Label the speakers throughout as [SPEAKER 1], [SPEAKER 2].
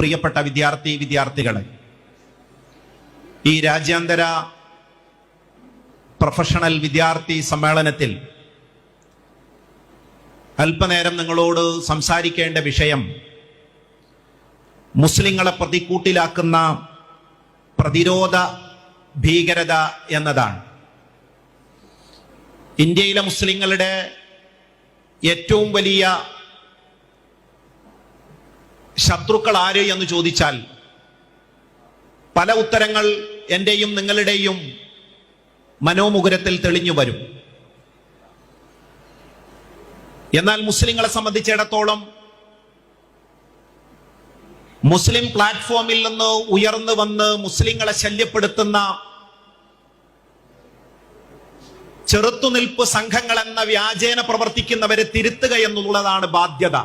[SPEAKER 1] പ്രിയപ്പെട്ട വിദ്യാർത്ഥി വിദ്യാർത്ഥികളെ ഈ രാജ്യാന്തര പ്രൊഫഷണൽ വിദ്യാർത്ഥി സമ്മേളനത്തിൽ അല്പനേരം നിങ്ങളോട് സംസാരിക്കേണ്ട വിഷയം മുസ്ലിങ്ങളെ പ്രതിക്കൂട്ടിലാക്കുന്ന പ്രതിരോധ ഭീകരത എന്നതാണ്. ഇന്ത്യയിലെ മുസ്ലിങ്ങളുടെ ഏറ്റവും വലിയ ശത്രുക്കൾ ആര് എന്ന് ചോദിച്ചാൽ പല ഉത്തരങ്ങൾ എന്റെയും നിങ്ങളുടെയും മനോമുകുരത്തിൽ തെളിഞ്ഞു വരും. എന്നാൽ മുസ്ലിങ്ങളെ സംബന്ധിച്ചിടത്തോളം മുസ്ലിം പ്ലാറ്റ്ഫോമിൽ നിന്ന് ഉയർന്നു വന്ന് മുസ്ലിങ്ങളെ ശല്യപ്പെടുത്തുന്ന ചെറുത്തുനിൽപ്പ് സംഘങ്ങൾ എന്ന വ്യാജേന പ്രവർത്തിക്കുന്നവരെ തിരുത്തുക എന്നുള്ളതാണ് ബാധ്യത.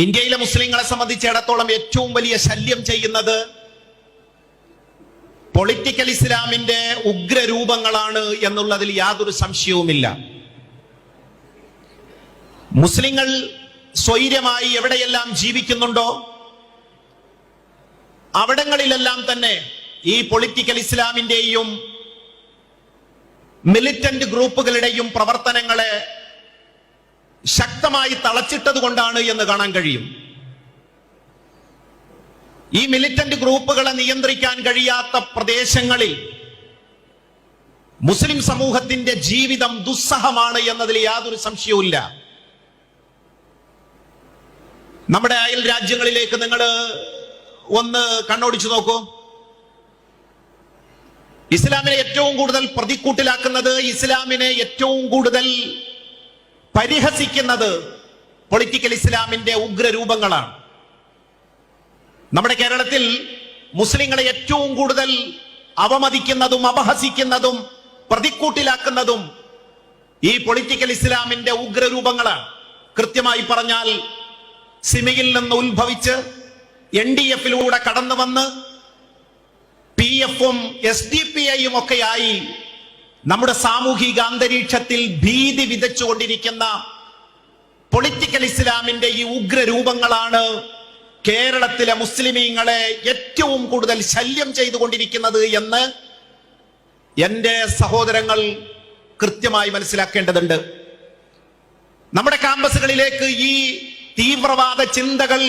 [SPEAKER 1] ഇന്ത്യയിലെ മുസ്ലിങ്ങളെ സംബന്ധിച്ചിടത്തോളം ഏറ്റവും വലിയ ശല്യം ചെയ്യുന്നത് പൊളിറ്റിക്കൽ ഇസ്ലാമിന്റെ ഉഗ്രരൂപങ്ങളാണ് എന്നുള്ളതിൽ യാതൊരു സംശയവുമില്ല. മുസ്ലിങ്ങൾ സ്വൈര്യമായി എവിടെയെല്ലാം ജീവിക്കുന്നുണ്ടോ അവിടങ്ങളിലെല്ലാം തന്നെ ഈ പൊളിറ്റിക്കൽ ഇസ്ലാമിന്റെയും മിലിറ്റന്റ് ഗ്രൂപ്പുകളുടെയും പ്രവർത്തനങ്ങളെ ശക്തമായി തളച്ചിട്ടത് കൊണ്ടാണ് എന്ന് കാണാൻ കഴിയും. ഈ മിലിറ്റന്റ് ഗ്രൂപ്പുകളെ നിയന്ത്രിക്കാൻ കഴിയാത്ത പ്രദേശങ്ങളിൽ മുസ്ലിം സമൂഹത്തിന്റെ ജീവിതം ദുസ്സഹമാണ് എന്നതിൽ യാതൊരു സംശയവുമില്ല. നമ്മുടെ അയൽ രാജ്യങ്ങളിലേക്ക് നിങ്ങൾ ഒന്ന് കണ്ണോടിച്ചു നോക്കൂ. ഇസ്ലാമിനെ ഏറ്റവും കൂടുതൽ പ്രതിക്കൂട്ടിലാക്കുന്നത് ഇസ്ലാമിനെ ഏറ്റവും കൂടുതൽ പരിഹസിക്കുന്നത് പൊളിറ്റിക്കൽ ഇസ്ലാമിന്റെ ഉഗ്രരൂപങ്ങളാണ്. നമ്മുടെ കേരളത്തിൽ മുസ്ലിങ്ങളെ ഏറ്റവും കൂടുതൽ അവമതിക്കുന്നതും അപഹസിക്കുന്നതും പ്രതിക്കൂട്ടിലാക്കുന്നതും ഈ പൊളിറ്റിക്കൽ ഇസ്ലാമിന്റെ ഉഗ്രരൂപങ്ങളാണ്. കൃത്യമായി പറഞ്ഞാൽ സിമിയിൽ നിന്ന് ഉത്ഭവിച്ച് എൻ ഡി എഫിലൂടെ കടന്നു വന്ന് പി എഫും എസ് ഡി പി ഐയും ഒക്കെയായി നമ്മുടെ സാമൂഹിക അന്തരീക്ഷത്തിൽ ഭീതി വിതച്ചുകൊണ്ടിരിക്കുന്ന പൊളിറ്റിക്കൽ ഇസ്ലാമിന്റെ ഈ ഉഗ്രരൂപങ്ങളാണ് കേരളത്തിലെ മുസ്ലിമീങ്ങളെ ഏറ്റവും കൂടുതൽ ശല്യം ചെയ്തുകൊണ്ടിരിക്കുന്നത് എന്ന് എന്റെ സഹോദരങ്ങൾ കൃത്യമായി മനസ്സിലാക്കേണ്ടതുണ്ട്. നമ്മുടെ ക്യാമ്പസുകളിലേക്ക് ഈ തീവ്രവാദ ചിന്തകൾ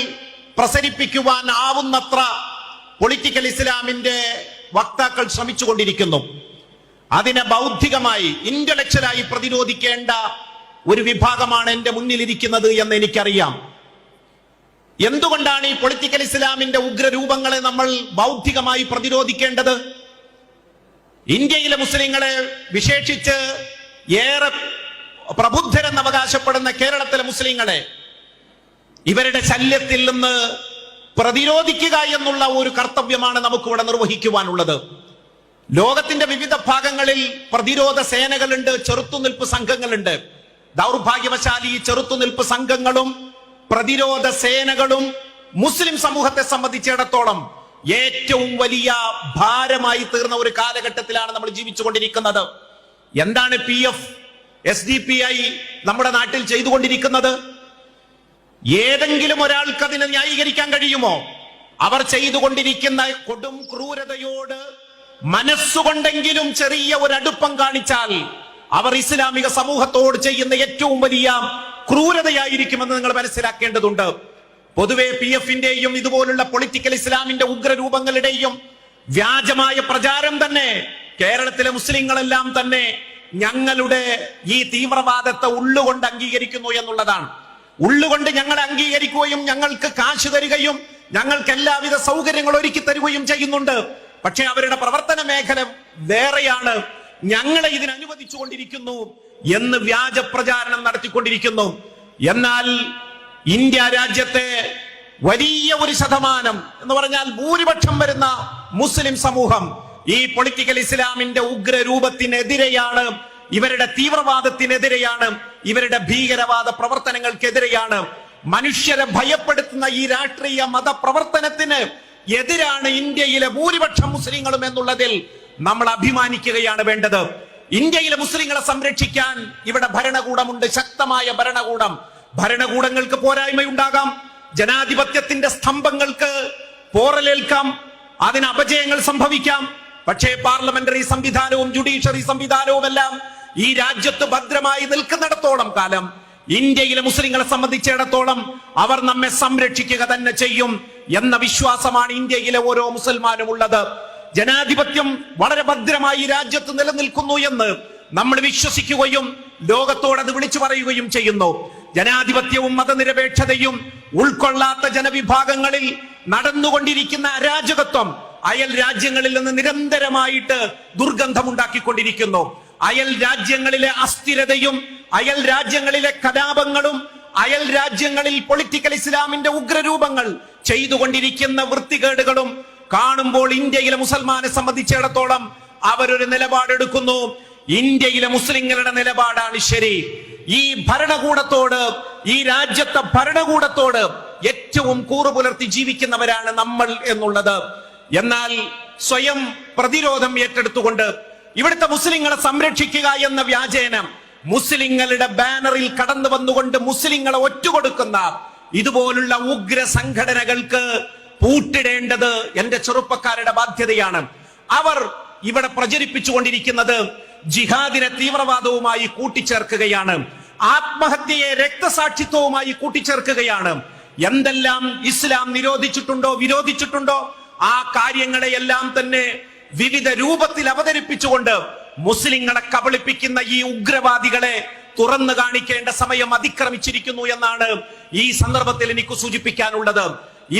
[SPEAKER 1] പ്രസരിപ്പിക്കുവാൻ ആവുന്നത്ര പൊളിറ്റിക്കൽ ഇസ്ലാമിന്റെ വക്താക്കൾ ശ്രമിച്ചുകൊണ്ടിരിക്കുന്നു. അതിനെ ബൗദ്ധികമായി ഇന്റലക്ച്വലായി പ്രതിരോധിക്കേണ്ട ഒരു വിഭാഗമാണ് എന്റെ മുന്നിലിരിക്കുന്നത് എന്ന് എനിക്കറിയാം. എന്തുകൊണ്ടാണ് ഈ പൊളിറ്റിക്കൽ ഇസ്ലാമിന്റെ ഉഗ്രരൂപങ്ങളെ നമ്മൾ ബൗദ്ധികമായി പ്രതിരോധിക്കേണ്ടത്? ഇന്ത്യയിലെ മുസ്ലിങ്ങളെ വിശേഷിച്ച് ഏറെ പ്രബുദ്ധരെന്ന് അവകാശപ്പെടുന്ന കേരളത്തിലെ മുസ്ലിങ്ങളെ ഇവരുടെ ശല്യത്തിൽ നിന്ന് പ്രതിരോധിക്കുക എന്നുള്ള ഒരു കർത്തവ്യമാണ് നമുക്കിവിടെ നിർവഹിക്കുവാനുള്ളത്. ലോകത്തിന്റെ വിവിധ ഭാഗങ്ങളിൽ പ്രതിരോധ സേനകളുണ്ട് ചെറുത്തുനിൽപ്പ് സംഘങ്ങളുണ്ട്. ദൗർഭാഗ്യവശാൽ ഈ ചെറുത്തുനിൽപ്പ് സംഘങ്ങളും പ്രതിരോധ സേനകളും മുസ്ലിം സമൂഹത്തെ സംബന്ധിച്ചിടത്തോളം ഏറ്റവും വലിയ ഭാരമായി തീർന്ന ഒരു കാലഘട്ടത്തിലാണ് നമ്മൾ ജീവിച്ചുകൊണ്ടിരിക്കുന്നത്. എന്താണ് P F S D P I നമ്മുടെ നാട്ടിൽ ചെയ്തുകൊണ്ടിരിക്കുന്നത്? ഏതെങ്കിലും ഒരാൾക്ക് അതിനെ ന്യായീകരിക്കാൻ കഴിയുമോ? അവർ ചെയ്തുകൊണ്ടിരിക്കുന്ന കൊടും ക്രൂരതയോട് മനസ്സുകൊണ്ടെങ്കിലും ചെറിയ ഒരു അടുപ്പം കാണിച്ചാൽ അവർ ഇസ്ലാമിക സമൂഹത്തോട് ചെയ്യുന്ന ഏറ്റവും വലിയ ക്രൂരതയായിരിക്കുമെന്ന് നിങ്ങൾ മനസ്സിലാക്കേണ്ടതുണ്ട്. പൊതുവെ പി എഫിന്റെയും ഇതുപോലുള്ള പൊളിറ്റിക്കൽ ഇസ്ലാമിന്റെ ഉഗ്രരൂപങ്ങളുടെയും വ്യാജമായ പ്രചാരം തന്നെ കേരളത്തിലെ മുസ്ലിങ്ങളെല്ലാം തന്നെ ഞങ്ങളുടെ ഈ തീവ്രവാദത്തെ ഉള്ളുകൊണ്ട് അംഗീകരിക്കുന്നു എന്നുള്ളതാണ്. ഉള്ളുകൊണ്ട് ഞങ്ങളെ അംഗീകരിക്കുകയും ഞങ്ങൾക്ക് കാശ് തരികയും ഞങ്ങൾക്ക് എല്ലാവിധ സൗകര്യങ്ങൾ ഒരുക്കി തരികയും ചെയ്യുന്നുണ്ട്. പക്ഷെ അവരുടെ പ്രവർത്തന മേഖല വേറെയാണ്. ഞങ്ങളെ ഇതിന് അനുവദിച്ചു കൊണ്ടിരിക്കുന്നു എന്ന് വ്യാജ പ്രചാരണം നടത്തിക്കൊണ്ടിരിക്കുന്നു. എന്നാൽ ഇന്ത്യ രാജ്യത്തെ വലിയ ഒരു ശതമാനം എന്ന് പറഞ്ഞാൽ ഭൂരിപക്ഷം വരുന്ന മുസ്ലിം സമൂഹം ഈ പൊളിറ്റിക്കൽ ഇസ്ലാമിന്റെ ഉഗ്രരൂപത്തിനെതിരെയാണ് ഇവരുടെ തീവ്രവാദത്തിനെതിരെയാണ് ഇവരുടെ ഭീകരവാദ പ്രവർത്തനങ്ങൾക്കെതിരെയാണ്. മനുഷ്യരെ ഭയപ്പെടുത്തുന്ന ഈ രാഷ്ട്രീയ മത പ്രവർത്തനത്തിന് എതിരാണ് ഇന്ത്യയിലെ ഭൂരിപക്ഷം മുസ്ലിങ്ങളും എന്നുള്ളതിൽ നമ്മൾ അഭിമാനിക്കുകയാണ് വേണ്ടത്. ഇന്ത്യയിലെ മുസ്ലിങ്ങളെ സംരക്ഷിക്കാൻ ഇവിടെ ഭരണകൂടമുണ്ട് ശക്തമായ ഭരണകൂടം. ഭരണകൂടങ്ങൾക്ക് പോരായ്മയുണ്ടാകാം. ജനാധിപത്യത്തിന്റെ സ്തംഭങ്ങൾക്ക് പോറലേൽക്കാം. അതിന് അപജയങ്ങൾ സംഭവിക്കാം. പക്ഷേ പാർലമെന്ററി സംവിധാനവും ജുഡീഷ്യറി സംവിധാനവും എല്ലാം ഈ രാജ്യത്ത് ഭദ്രമായി നിൽക്കുന്നിടത്തോളം കാലം ഇന്ത്യയിലെ മുസ്ലിങ്ങളെ സംബന്ധിച്ചിടത്തോളം അവർ നമ്മെ സംരക്ഷിക്കുക തന്നെ ചെയ്യും എന്ന വിശ്വാസമാണ് ഇന്ത്യയിലെ ഓരോ മുസൽമാനും ഉള്ളത്. ജനാധിപത്യം വളരെ ഭദ്രമായി രാജ്യത്ത് നിലനിൽക്കുന്നു എന്ന് നമ്മൾ വിശ്വസിക്കുകയും ലോകത്തോട് അത് വിളിച്ചു പറയുകയും ചെയ്യുന്നു. ജനാധിപത്യവും മതനിരപേക്ഷതയും ഉൾക്കൊള്ളാത്ത ജനവിഭാഗങ്ങളിൽ നടന്നുകൊണ്ടിരിക്കുന്ന അരാജകത്വം അയൽ രാജ്യങ്ങളിൽ നിന്ന് നിരന്തരമായിട്ട് ദുർഗന്ധമുണ്ടാക്കിക്കൊണ്ടിരിക്കുന്നു. അയൽ രാജ്യങ്ങളിലെ അസ്ഥിരതയും അയൽ രാജ്യങ്ങളിലെ കലാപങ്ങളും അയൽ രാജ്യങ്ങളിൽ പൊളിറ്റിക്കൽ ഇസ്ലാമിന്റെ ഉഗ്രരൂപങ്ങൾ ചെയ്തുകൊണ്ടിരിക്കുന്ന വൃത്തികേടുകളും കാണുമ്പോൾ ഇന്ത്യയിലെ മുസൽമാനെ സംബന്ധിച്ചിടത്തോളം അവരൊരു നിലപാടെടുക്കുന്നു. ഇന്ത്യയിലെ മുസ്ലിങ്ങളുടെ നിലപാടാണ് ശരി. ഈ ഭരണകൂടത്തോട് ഈ രാജ്യത്തെ ഭരണകൂടത്തോട് ഏറ്റവും കൂറു പുലർത്തി ജീവിക്കുന്നവരാണ് നമ്മൾ എന്നുള്ളത്. എന്നാൽ സ്വയം പ്രതിരോധം ഏറ്റെടുത്തുകൊണ്ട് ഇവിടുത്തെ മുസ്ലിങ്ങളെ സംരക്ഷിക്കുക എന്ന വ്യാജേനം മുസ്ലിങ്ങളുടെ ബാനറിൽ കടന്നു വന്നുകൊണ്ട് മുസ്ലിങ്ങളെ ഒറ്റുകൊടുക്കുന്ന ഇതുപോലുള്ള ഉഗ്ര സംഘടനകൾക്ക് പൂട്ടിടേണ്ടത് എന്റെ ചെറുപ്പക്കാരുടെ ബാധ്യതയാണ്. അവർ ഇവിടെ പ്രചരിപ്പിച്ചുകൊണ്ടിരിക്കുന്നത് ജിഹാദിനെ തീവ്രവാദവുമായി കൂട്ടിച്ചേർക്കുകയാണ്. ആത്മഹത്യയെ രക്തസാക്ഷിത്വവുമായി കൂട്ടിച്ചേർക്കുകയാണ്. എന്തെല്ലാം ഇസ്ലാം നിരോധിച്ചിട്ടുണ്ടോ വിരോധിച്ചിട്ടുണ്ടോ? ആ കാര്യങ്ങളെയെല്ലാം തന്നെ വിവിധ രൂപത്തിൽ അവതരിപ്പിച്ചുകൊണ്ട് മുസ്ലിങ്ങളെ കബളിപ്പിക്കുന്ന ഈ ഉഗ്രവാദികളെ തുറന്നു കാണിക്കേണ്ട സമയം അതിക്രമിച്ചിരിക്കുന്നു എന്നാണ് ഈ സന്ദർഭത്തിൽ എനിക്ക് സൂചിപ്പിക്കാനുള്ളത്. ഈ